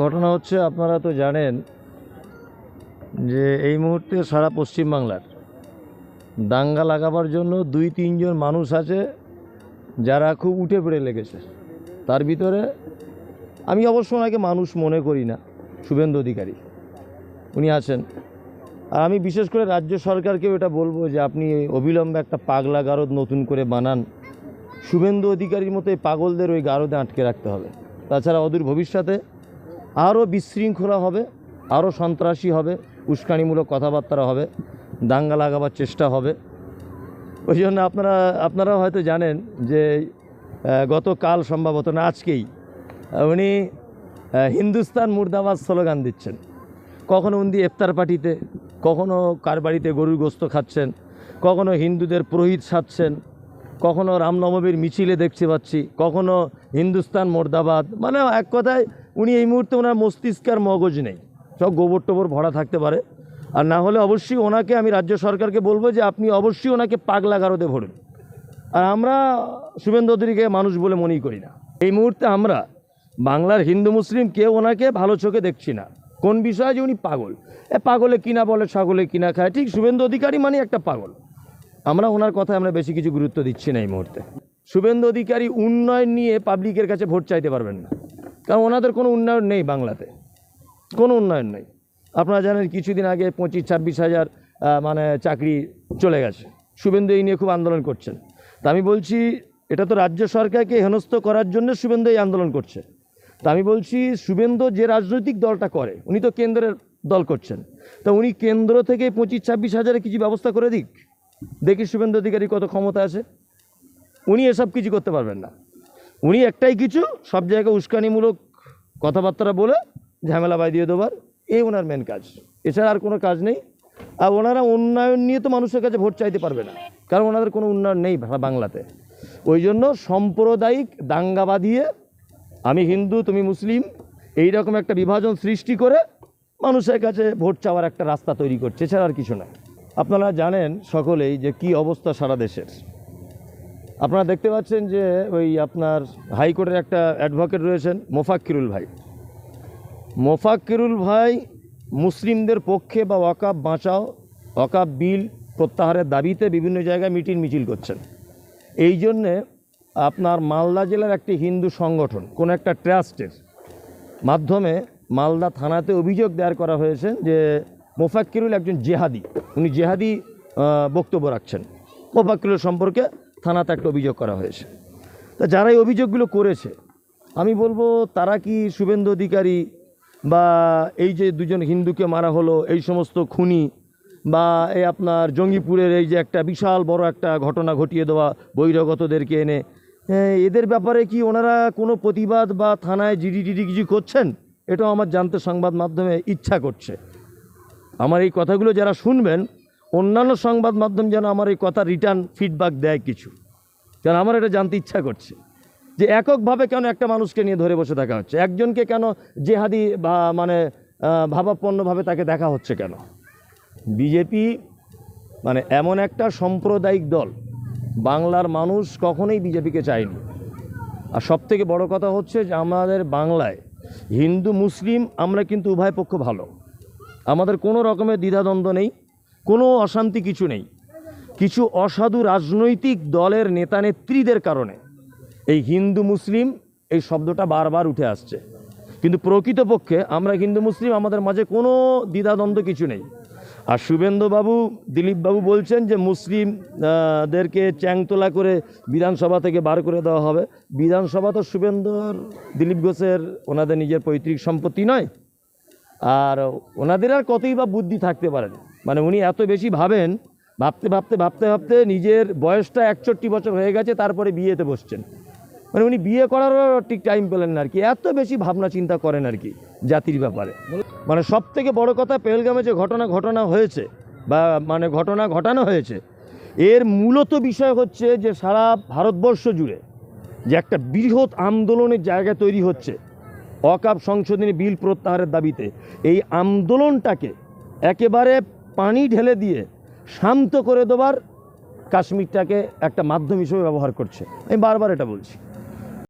ঘটনা হচ্ছে, আপনারা তো জানেন যে এই মুহূর্তে সারা পশ্চিমবাংলার দাঙ্গা লাগাবার জন্য দুই, তিনজন মানুষ আছে যারা খুব উঠে পড়ে লেগেছে। তার ভিতরে আমি অবশ্য ওনাকে মানুষ মনে করি না, শুভেন্দু অধিকারী। উনি আছেন। আর আমি বিশেষ করে রাজ্য সরকারকেও এটা বলব যে আপনি অবিলম্বে একটা পাগলা গারদ নতুন করে বানান। শুভেন্দু অধিকারীর মতো এই পাগলদের ওই গারদে আটকে রাখতে হবে। তাছাড়া অদূর ভবিষ্যতে আরও বিশৃঙ্খলা হবে, আরও সন্ত্রাসী হবে, উস্কানিমূলক কথাবার্তা হবে, দাঙ্গা লাগাবার চেষ্টা হবে। ওই জন্য আপনারা আপনারা হয়তো জানেন যে গতকাল সম্ভবত না, আজকেই উনি হিন্দুস্তান মুর্দাবাদ স্লোগান দিচ্ছেন। কখনো উনি ইফতার পার্টিতে, কখনো কার বাড়িতে গরুর গোস্ত খাচ্ছেন, কখনো হিন্দুদের পুরোহিত সাজছেন, কখনো রামনবমীর মিছিলে দেখতে পাচ্ছি, কখনো হিন্দুস্তান মোর্দাবাদ মানে এক কথায় উনি এই মুহূর্তে ওনার মস্তিষ্কে আর মগজ নেই। সব গোবর টোবর ভরা থাকতে পারে। আর না হলে অবশ্যই ওনাকে আমি রাজ্য সরকারকে বলব যে আপনি অবশ্যই ওনাকে পাগলা গারদে ভরুন। আর আমরা শুভেন্দু অধিকারীকে মানুষ বলে মনেই করি না। এই মুহূর্তে আমরা বাংলার হিন্দু মুসলিম কেউ ওনাকে ভালো চোখে দেখছি না। কোন বিষয়ে যে উনি পাগল? এ পাগলে কিনা বলে, ছাগলে কিনা খায়? ঠিক শুভেন্দু অধিকারী মানে একটা পাগল। আমরা ওনার কথায় আমরা বেশি কিছু গুরুত্ব দিচ্ছি না এই মুহূর্তে। শুভেন্দু অধিকারী উন্নয়ন নিয়ে পাবলিকের কাছে ভোট চাইতে পারবেন না। কারণ ওনাদের কোনো উন্নয়ন নেই বাংলাতে। কোনো উন্নয়ন নেই। আপনারা জানেন কিছুদিন আগে পঁচিশ, ছাব্বিশ হাজার মানে চাকরি চলে গেছে। শুভেন্দু এই নিয়ে খুব আন্দোলন করছেন। তা আমি বলছি, এটা তো রাজ্য সরকারকে হেনস্থ করার জন্য শুভেন্দু এই আন্দোলন করছে। তা আমি বলছি, শুভেন্দু যে রাজনৈতিক দলটা করে, উনি তো কেন্দ্রের দল করছেন। তা উনি কেন্দ্র থেকে পঁচিশ, ছাব্বিশ হাজারে কিছু ব্যবস্থা করে দিক। দেখি শুভেন্দু অধিকারী কত ক্ষমতা আছে। উনি এসব কিছু করতে পারবেন না। উনি একটাই কিছু, সব জায়গায় উস্কানিমূলক কথাবার্তা বলে ঝামেলা বাই দিয়ে দেবার এই ওনার মেন কাজ। এছাড়া আর কোনো কাজ নেই। আর ওনারা উন্নয়ন নিয়ে তো মানুষের কাছে ভোট চাইতে পারবে না। কারণ ওনাদের কোনো উন্নয়ন নেই বাংলাতে। ওই জন্য সাম্প্রদায়িক দাঙ্গা বাঁধিয়ে আমি হিন্দু, তুমি মুসলিম এই রকম একটা বিভাজন সৃষ্টি করে মানুষের কাছে ভোট চাওয়ার একটা রাস্তা তৈরি করছে। এছাড়া আর কিছু না। আপনারা জানেন সকলেই যে কি অবস্থা সারা দেশের। আপনারা দেখতে পাচ্ছেন যে ওই আপনার হাইকোর্টের একটা অ্যাডভোকেট রয়েছেন, মোফাক্কিরুল ভাই। মোফাক্কিরুল ভাই মুসলিমদের পক্ষে বা ওয়াকাব বাঁচাও, ওয়াকাব বিল প্রত্যাহারের দাবিতে বিভিন্ন জায়গায় মিটিং মিছিল করছেন। এই জন্যে আপনার মালদা জেলার একটি হিন্দু সংগঠন, কোন একটা ট্রাস্টের মাধ্যমে মালদা থানাতে অভিযোগ দায়ের করা হয়েছে যে মোফাক্কিরুল একজন জেহাদি, উনি জেহাদি বক্তব্য রাখছেন। মোফাক্কিরুল সম্পর্কে থানাতে একটা অভিযোগ করা হয়েছে। তা যারা এই অভিযোগগুলো করেছে, আমি বলব তারা কি শুভেন্দু অধিকারী বা এই যে দুজন হিন্দুকে মারা হলো, এই সমস্ত খুনি বা এই আপনার জঙ্গিপুরের এই যে একটা বিশাল বড় একটা ঘটনা ঘটিয়ে দেওয়া বহিরাগতদেরকে এনে এদের ব্যাপারে কি ওনারা কোনো প্রতিবাদ বা থানায় জিডি টিডি কিছু করছেন? এটাও আমার জানতে সংবাদ মাধ্যমে ইচ্ছা করছে। আমার এই কথাগুলো যারা শুনবেন অন্যান্য সংবাদ মাধ্যম যেন আমার এই কথা রিটার্ন ফিডব্যাক দেয় কিছু। কারণ আমার এটা জানতে ইচ্ছা করছে। যে এককভাবে কেন একটা মানুষকে নিয়ে ধরে বসে থাকা হচ্ছে? একজনকে কেন জেহাদি বা মানে ভাবাপন্নভাবে তাকে দেখা হচ্ছে কেন? বিজেপি মানে এমন একটা সাম্প্রদায়িক দল, বাংলার মানুষ কখনোই বিজেপিকে চায়নি। আর সবথেকে বড় কথা হচ্ছে যে আমাদের বাংলায় হিন্দু, মুসলিম, আমরা কিন্তু উভয় পক্ষ ভালো। আমাদের কোনো রকমের দ্বিধাদ্বন্দ্ব নেই। কোনো অশান্তি কিছু নেই। কিছু অসাধু রাজনৈতিক দলের নেতা নেত্রীদের কারণে। এই হিন্দু মুসলিম এই শব্দটা বারবার উঠে আসছে। কিন্তু প্রকৃতপক্ষে আমরা হিন্দু মুসলিম আমাদের মাঝে কোনো দ্বিধাদ্বন্দ্ব কিছু নেই। আর শুভেন্দুবাবু দিলীপবাবু বলছেন যে মুসলিম আহ, দেরকে চ্যাংতোলা করে বিধানসভা থেকে বার করে দেওয়া হবে। বিধানসভা তো শুভেন্দুর দিলীপ ঘোষের ওনাদের নিজের পৈতৃক সম্পত্তি নয়। আর ওনাদের আর কতই বা বুদ্ধি থাকতে পারেন মানে উনি এত বেশি ভাবেন, ভাবতে ভাবতে ভাবতে ভাবতে নিজের বয়সটা একষট্টি বছর হয়ে গেছে, তারপরে বিয়েতে বসছেন। মানে উনি বিয়ে করারও ঠিক টাইম পেলেন না আর কি এত বেশি ভাবনা চিন্তা করেন আর কি জাতির ব্যাপারে। মানে সব থেকে বড় কথা পেলগামে যে ঘটনা ঘটনা হয়েছে, বা মানে ঘটনা ঘটানো হয়েছে, এর মূলত বিষয় হচ্ছে যে সারা ভারতবর্ষ জুড়ে যে একটা বৃহৎ আন্দোলনের জায়গা তৈরি হচ্ছে, অকাপ সংশোধনী বিল প্রত্যাহারের দাবিতে, এই আন্দোলনটাকে একেবারে পানি ঢেলে দিয়ে শান্ত করে দেবার কাশ্মীরটাকে একটা মাধ্যম হিসেবে ব্যবহার করছে। আমি বারবার এটা বলছি।